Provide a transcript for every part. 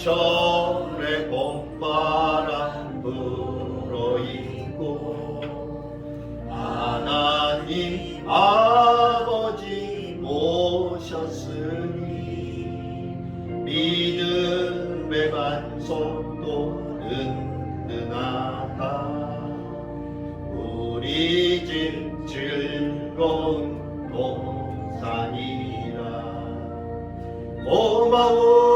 가을철에 봄바람 불어 있고 하나님 아버지 모셨으니 믿음의 반석도 든든하다. 우리 집 즐거운 동산이라. 고마워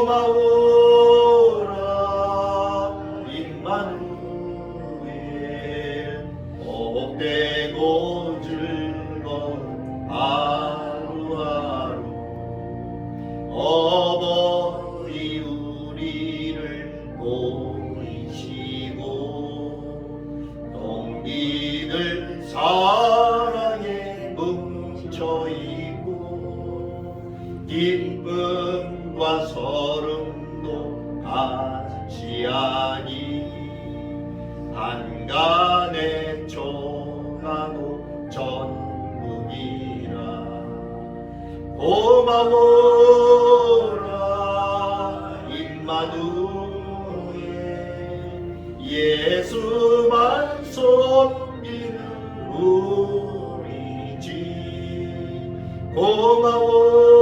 고마워라 임마누엘 복되고 즐거운 하루하루. 어버이 우리를 보이시고 동기들 사랑에 뭉쳐있고 기쁨과 서름도 하니 한간의 조가도 전국이라. 고마워라 임마누엘 예수만 섬기는 우리 집. 고마워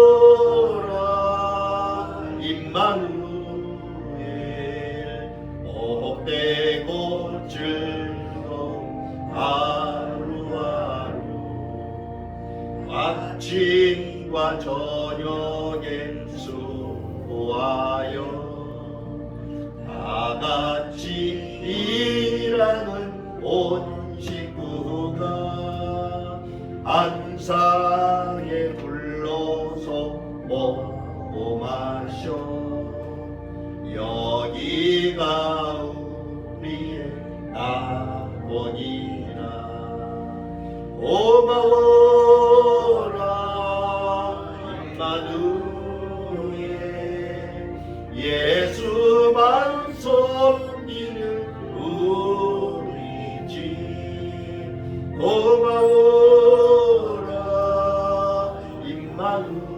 아침과 저녁에 수고하여 다 같이 일하는 온 식구가 안상에 불러서 먹고 마셔. 여기가 우리의 낙원이라. 고마워 예수만 섬기는 우리 집 고마워라 임마누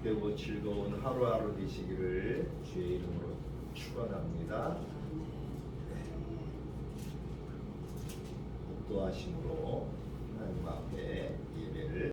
복되고 즐거운 하루하루 되시기를 주의 이름으로 축원합니다. 복도하심으로 하나님 앞에 예배를